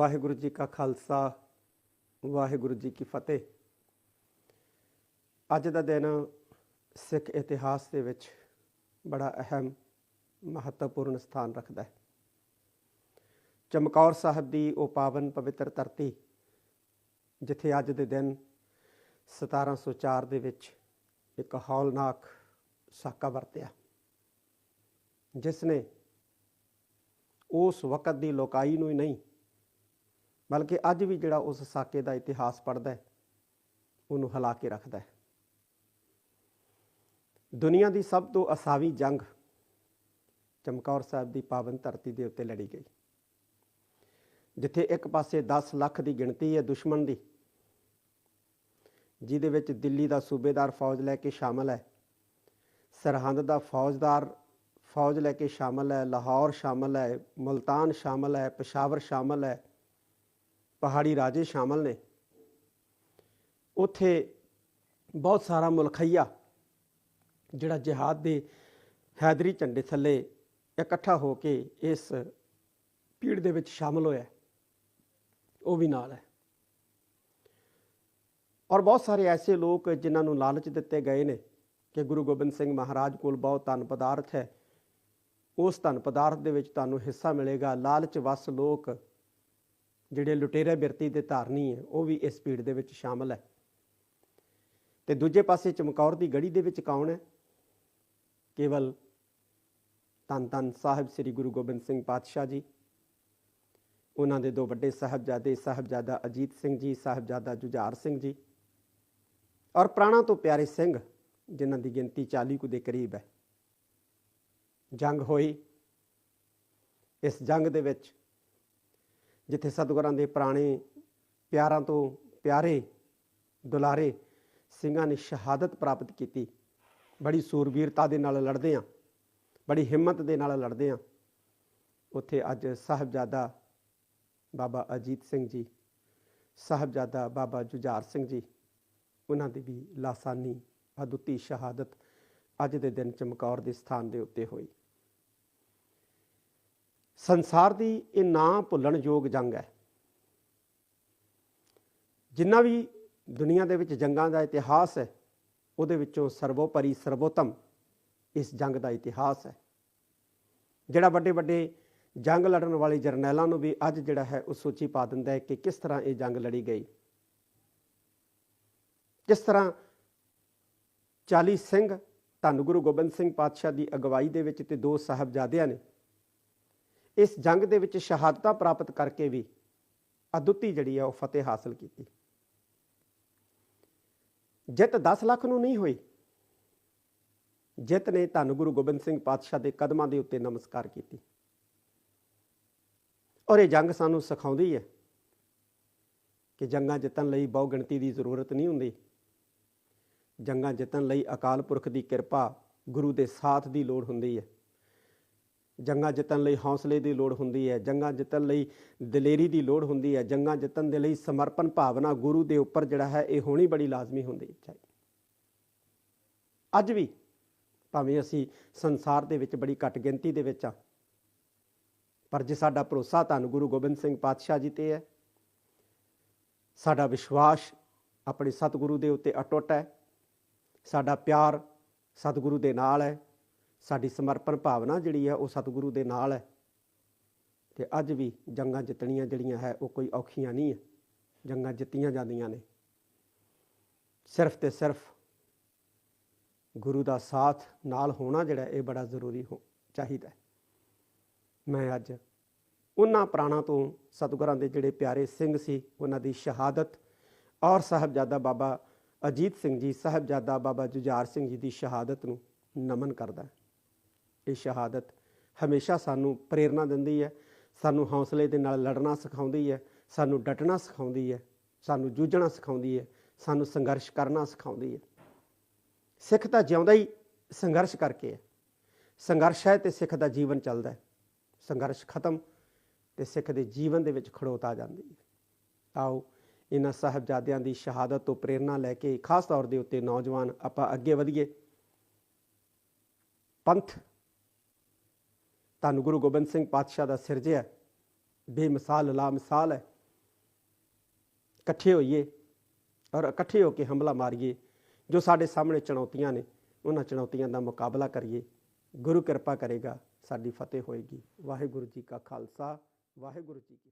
ਵਾਹਿਗੁਰੂ ਜੀ ਕਾ ਖਾਲਸਾ, ਵਾਹਿਗੁਰੂ ਜੀ ਕੀ ਫਤਿਹ। ਅੱਜ ਦਾ ਦਿਨ ਸਿੱਖ ਇਤਿਹਾਸ ਦੇ ਵਿੱਚ ਬੜਾ ਅਹਿਮ, ਮਹੱਤਵਪੂਰਨ ਸਥਾਨ ਰੱਖਦਾ ਹੈ। ਚਮਕੌਰ ਸਾਹਿਬ ਦੀ ਉਹ ਪਾਵਨ ਪਵਿੱਤਰ ਧਰਤੀ, ਜਿੱਥੇ ਅੱਜ ਦੇ ਦਿਨ 1704 ਦੇ ਵਿੱਚ ਇੱਕ ਹੌਲਨਾਕ ਸਾਕਾ ਵਰਤਿਆ। ਜਿਸ ਨੇ ਉਸ ਵਕਤ ਦੀ ਲੋਕਾਈ ਨੂੰ ਹੀ ਨਹੀਂ ਬਲਕਿ ਅੱਜ ਵੀ ਜਿਹੜਾ ਉਸ ਸਾਕੇ ਦਾ ਇਤਿਹਾਸ ਪੜਦਾ ਹੈ, ਉਹਨੂੰ ਹਿਲਾ ਕੇ ਰੱਖਦਾ ਹੈ। ਦੁਨੀਆ ਦੀ ਸਭ ਤੋਂ ਅਸਾਵੀ ਜੰਗ ਚਮਕੌਰ ਸਾਹਿਬ ਦੀ ਪਾਵਨ ਧਰਤੀ ਦੇ ਉੱਤੇ ਲੜੀ ਗਈ। ਜਿੱਥੇ ਇੱਕ ਪਾਸੇ 10 ਲੱਖ ਦੀ ਗਿਣਤੀ ਹੈ ਦੁਸ਼ਮਣ ਦੀ, ਜਿਹਦੇ ਵਿੱਚ ਦਿੱਲੀ ਦਾ ਸੂਬੇਦਾਰ ਫੌਜ ਲੈ ਕੇ ਸ਼ਾਮਲ ਹੈ, ਸਰਹੰਦ ਦਾ ਫੌਜਦਾਰ ਫੌਜ ਲੈ ਕੇ ਸ਼ਾਮਲ ਹੈ, ਲਾਹੌਰ ਸ਼ਾਮਲ ਹੈ, ਮੁਲਤਾਨ ਸ਼ਾਮਲ ਹੈ, ਪਸ਼ਾਵਰ ਸ਼ਾਮਲ ਹੈ ਪਹਾੜੀ ਰਾਜੇ ਸ਼ਾਮਲ ਨੇ। ਉੱਥੇ ਬਹੁਤ ਸਾਰਾ ਮੁਲਖਈਆ ਜਿਹੜਾ ਜਿਹਾਦ ਦੇ ਹੈਦਰੀ ਝੰਡੇ ਥੱਲੇ ਇਕੱਠਾ ਹੋ ਕੇ ਇਸ ਪੀੜ ਦੇ ਵਿੱਚ ਸ਼ਾਮਲ ਹੋਇਆ। ਉਹ ਵੀ ਨਾਲ ਹੈ। ਔਰ ਬਹੁਤ ਸਾਰੇ ਐਸੇ ਲੋਕ ਜਿਨ੍ਹਾਂ ਨੂੰ ਲਾਲਚ ਦਿੱਤੇ ਗਏ ਨੇ ਕਿ ਗੁਰੂ ਗੋਬਿੰਦ ਸਿੰਘ ਮਹਾਰਾਜ ਕੋਲ ਬਹੁਤ ਧਨ ਪਦਾਰਥ ਹੈ, ਉਸ ਧਨ ਪਦਾਰਥ ਦੇ ਵਿੱਚ ਤੁਹਾਨੂੰ ਹਿੱਸਾ ਮਿਲੇਗਾ। ਲਾਲਚ ਵਸ ਲੋਕ ਜਿਹੜੇ ਲੁਟੇਰੇ ਬਿਰਤੀ ਦੇ ਧਾਰਨੀ ਹੈ, ਉਹ ਵੀ ਇਸ ਭੀੜ ਦੇ ਵਿੱਚ ਸ਼ਾਮਲ ਹੈ। ਤੇ ਦੂਜੇ ਪਾਸੇ ਚਮਕੌਰ ਦੀ ਗੜੀ ਦੇ ਵਿੱਚ ਕੌਣ ਹੈ? ਕੇਵਲ ਤਨ ਤਨ ਸਾਹਿਬ ਸ੍ਰੀ ਗੁਰੂ ਗੋਬਿੰਦ ਸਿੰਘ ਪਾਤਸ਼ਾਹ ਜੀ। ਉਹਨਾਂ ਦੇ ਦੋ ਵੱਡੇ ਸਾਹਿਬਜ਼ਾਦੇ, ਸਾਹਿਬਜ਼ਾਦਾ ਅਜੀਤ ਸਿੰਘ ਜੀ, ਸਾਹਿਬਜ਼ਾਦਾ ਜੁਝਾਰ ਸਿੰਘ ਜੀ ਔਰ ਪ੍ਰਾਣਾ ਤੋਂ ਪਿਆਰੇ ਸਿੰਘ, ਜਿਨ੍ਹਾਂ ਦੀ ਗਿਣਤੀ 40 ਕੁ ਦੇ ਕਰੀਬ ਹੈ। ਜੰਗ ਹੋਈ। ਇਸ ਜੰਗ ਦੇ ਵਿੱਚ ਜਿੱਥੇ ਸਤਿਗੁਰਾਂ ਦੇ ਪੁਰਾਣੇ ਪਿਆਰਾਂ ਤੋਂ ਪਿਆਰੇ ਦੁਲਾਰੇ ਸਿੰਘਾਂ ਨੇ ਸ਼ਹਾਦਤ ਪ੍ਰਾਪਤ ਕੀਤੀ। ਬੜੀ ਸੂਰਬੀਰਤਾ ਦੇ ਨਾਲ ਲੜਦੇ ਆ ਬੜੀ ਹਿੰਮਤ ਦੇ ਨਾਲ ਲੜਦੇ ਆ ਉੱਥੇ ਅੱਜ ਸਾਹਿਬਜ਼ਾਦਾ ਬਾਬਾ ਅਜੀਤ ਸਿੰਘ ਜੀ, ਸਾਹਿਬਜ਼ਾਦਾ ਬਾਬਾ ਜੁਝਾਰ ਸਿੰਘ ਜੀ, ਉਹਨਾਂ ਦੀ ਵੀ ਲਾਸਾਨੀ, ਅਦੁੱਤੀ ਸ਼ਹਾਦਤ ਅੱਜ ਦੇ ਦਿਨ ਚਮਕੌਰ ਦੇ ਸਥਾਨ ਦੇ ਉੱਤੇ ਹੋਈ। ਸੰਸਾਰ ਦੀ ਇਹ ਨਾ ਭੁੱਲਣ ਯੋਗ ਜੰਗ ਹੈ। ਜਿੰਨਾ ਵੀ ਦੁਨੀਆ ਦੇ ਵਿੱਚ ਜੰਗਾਂ ਦਾ ਇਤਿਹਾਸ ਹੈ, ਉਹਦੇ ਵਿੱਚੋਂ ਸਰਵੋਪਰੀ ਸਰਵੋਤਮ ਇਸ ਜੰਗ ਦਾ ਇਤਿਹਾਸ ਹੈ। ਜਿਹੜਾ ਵੱਡੇ ਵੱਡੇ ਜੰਗ ਲੜਨ ਵਾਲੇ ਜਰਨੈਲਾਂ ਨੂੰ ਵੀ ਅੱਜ ਜਿਹੜਾ ਹੈ, ਉਹ ਸੋਚੀ ਪਾ ਦਿੰਦਾ ਹੈ ਕਿ ਕਿਸ ਤਰ੍ਹਾਂ ਇਹ ਜੰਗ ਲੜੀ ਗਈ। ਕਿਸ ਤਰ੍ਹਾਂ 40 ਸਿੰਘ ਧੰਨ ਗੁਰੂ ਗੋਬਿੰਦ ਸਿੰਘ ਪਾਤਸ਼ਾਹ ਦੀ ਅਗਵਾਈ ਦੇ ਵਿੱਚ ਤੇ ਦੋ ਸਾਹਿਬਜ਼ਾਦਿਆਂ ਨੇ ਇਸ ਜੰਗ ਦੇ ਵਿੱਚ ਸ਼ਹਾਦਤਾਂ ਪ੍ਰਾਪਤ ਕਰਕੇ ਵੀ ਅਦੁੱਤੀ ਜਿਹੜੀ ਹੈ ਉਹ ਫਤਿਹ ਹਾਸਲ ਕੀਤੀ। ਜਿੱਤ 10 ਲੱਖ ਨੂੰ ਨਹੀਂ ਹੋਈ। ਜਿੱਤ ਨੇ ਧੰਨ ਗੁਰੂ ਗੋਬਿੰਦ ਸਿੰਘ ਪਾਤਸ਼ਾਹ ਦੇ ਕਦਮਾਂ ਦੇ ਉੱਤੇ ਨਮਸਕਾਰ ਕੀਤੀ। ਔਰ ਇਹ ਜੰਗ ਸਾਨੂੰ ਸਿਖਾਉਂਦੀ ਹੈ ਕਿ ਜੰਗਾਂ ਜਿੱਤਣ ਲਈ ਬਹੁ ਗਿਣਤੀ ਦੀ ਜ਼ਰੂਰਤ ਨਹੀਂ ਹੁੰਦੀ। ਜੰਗਾਂ ਜਿੱਤਣ ਲਈ ਅਕਾਲ ਪੁਰਖ ਦੀ ਕਿਰਪਾ ਗੁਰੂ ਦੇ ਸਾਥ ਦੀ ਲੋੜ ਹੁੰਦੀ ਹੈ। ਜੰਗਾਂ ਜਿੱਤਣ ਲਈ ਹੌਸਲੇ ਦੀ ਲੋੜ ਹੁੰਦੀ ਹੈ, ਜੰਗਾਂ ਜਿੱਤਣ ਲਈ ਦਲੇਰੀ ਦੀ ਲੋੜ ਹੁੰਦੀ ਹੈ, ਜੰਗਾਂ ਜਿੱਤਣ ਦੇ ਲਈ ਸਮਰਪਣ ਭਾਵਨਾ ਗੁਰੂ ਦੇ ਉੱਪਰ ਜਿਹੜਾ ਹੈ, ਇਹ ਹੋਣੀ ਬੜੀ ਲਾਜ਼ਮੀ ਹੁੰਦੀ ਹੈ। ਅੱਜ ਵੀ ਭਾਵੇਂ ਅਸੀਂ ਸੰਸਾਰ ਦੇ ਵਿੱਚ ਬੜੀ ਘੱਟ ਗਿਣਤੀ ਦੇ ਵਿੱਚ ਆ ਪਰ ਜੇ ਸਾਡਾ ਭਰੋਸਾ ਧੰਨ ਗੁਰੂ ਗੋਬਿੰਦ ਸਿੰਘ ਪਾਤਸ਼ਾਹ ਜੀ ਤੇ ਹੈ, ਸਾਡਾ ਵਿਸ਼ਵਾਸ ਆਪਣੇ ਸਤਿਗੁਰੂ ਦੇ ਉੱਤੇ ਅਟੁੱਟ ਹੈ, ਸਾਡਾ ਪਿਆਰ ਸਤਿਗੁਰੂ ਦੇ ਨਾਲ ਹੈ ਸਾਡੀ ਸਮਰਪਣ ਭਾਵਨਾ ਜਿਹੜੀ ਹੈ ਉਹ ਸਤਿਗੁਰੂ ਦੇ ਨਾਲ ਹੈ। ਤੇ ਅੱਜ ਵੀ ਜੰਗਾਂ ਜਿੱਤਣੀਆਂ ਜਿਹੜੀਆਂ ਹੈ ਉਹ ਕੋਈ ਔਖੀਆਂ ਨਹੀਂ ਹੈ। ਜੰਗਾਂ ਜਿੱਤੀਆਂ ਜਾਂਦੀਆਂ ਨੇ। ਸਿਰਫ ਤੇ ਸਿਰਫ ਗੁਰੂ ਦਾ ਸਾਥ ਨਾਲ ਹੋਣਾ ਜਿਹੜਾ ਇਹ ਬੜਾ ਜ਼ਰੂਰੀ ਹੋ ਚਾਹੀਦਾ ਮੈਂ ਅੱਜ ਉਹਨਾਂ ਪ੍ਰਾਣਾ ਤੋਂ ਸਤਿਗੁਰਾਂ ਦੇ ਜਿਹੜੇ ਪਿਆਰੇ ਸਿੰਘ ਸੀ, ਉਹਨਾਂ ਦੀ ਸ਼ਹਾਦਤ ਔਰ ਸਾਹਿਬਜ਼ਾਦਾ ਬਾਬਾ ਅਜੀਤ ਸਿੰਘ ਜੀ, ਸਾਹਿਬਜ਼ਾਦਾ ਬਾਬਾ ਜੁਝਾਰ ਸਿੰਘ ਜੀ ਦੀ ਸ਼ਹਾਦਤ ਨੂੰ ਨਮਨ ਕਰਦਾ ਇਹ ਸ਼ਹਾਦਤ ਹਮੇਸ਼ਾ ਸਾਨੂੰ ਪ੍ਰੇਰਣਾ ਦਿੰਦੀ ਹੈ, ਸਾਨੂੰ ਹੌਸਲੇ ਦੇ ਨਾਲ ਲੜਨਾ ਸਿਖਾਉਂਦੀ ਹੈ, ਸਾਨੂੰ ਡਟਣਾ ਸਿਖਾਉਂਦੀ ਹੈ, ਸਾਨੂੰ ਜੂਝਣਾ ਸਿਖਾਉਂਦੀ ਹੈ, ਸਾਨੂੰ ਸੰਘਰਸ਼ ਕਰਨਾ ਸਿਖਾਉਂਦੀ ਹੈ। ਸਿੱਖ ਤਾਂ ਜਿਉਂਦਾ ਹੀ ਸੰਘਰਸ਼ ਕਰਕੇ ਹੈ। ਸੰਘਰਸ਼ ਹੈ ਤੇ ਸਿੱਖ ਦਾ ਜੀਵਨ ਚੱਲਦਾ ਹੈ। ਸੰਘਰਸ਼ ਖਤਮ ਤੇ ਸਿੱਖ ਦੇ ਜੀਵਨ ਦੇ ਵਿੱਚ ਖੜੋਤ ਆ ਜਾਂਦੀ ਹੈ। ਆਓ ਇਹਨਾਂ ਸਾਹਿਬਜ਼ਾਦਿਆਂ ਦੀ ਸ਼ਹਾਦਤ ਤੋਂ ਪ੍ਰੇਰਣਾ ਲੈ ਕੇ ਖਾਸ ਤੌਰ ਦੇ ਉੱਤੇ ਨੌਜਵਾਨ ਆਪਾਂ ਅੱਗੇ ਵਧੀਏ। ਪੰਥ ਧੰਨ ਗੁਰੂ ਗੋਬਿੰਦ ਸਿੰਘ ਪਾਤਸ਼ਾਹ ਦਾ ਸਿਰਜਿਆ ਬੇਮਿਸਾਲ ਲਾ ਮਿਸਾਲ ਹੈ। ਇਕੱਠੇ ਹੋਈਏ ਔਰ ਇਕੱਠੇ ਹੋ ਕੇ ਹਮਲਾ ਮਾਰੀਏ, ਜੋ ਸਾਡੇ ਸਾਹਮਣੇ ਚੁਣੌਤੀਆਂ ਨੇ, ਉਹਨਾਂ ਚੁਣੌਤੀਆਂ ਦਾ ਮੁਕਾਬਲਾ ਕਰੀਏ। ਗੁਰੂ ਕਿਰਪਾ ਕਰੇਗਾ, ਸਾਡੀ ਫਤਿਹ ਹੋਏਗੀ। ਵਾਹਿਗੁਰੂ ਜੀ ਕਾ ਖਾਲਸਾ, ਵਾਹਿਗੁਰੂ ਜੀ ਕੀ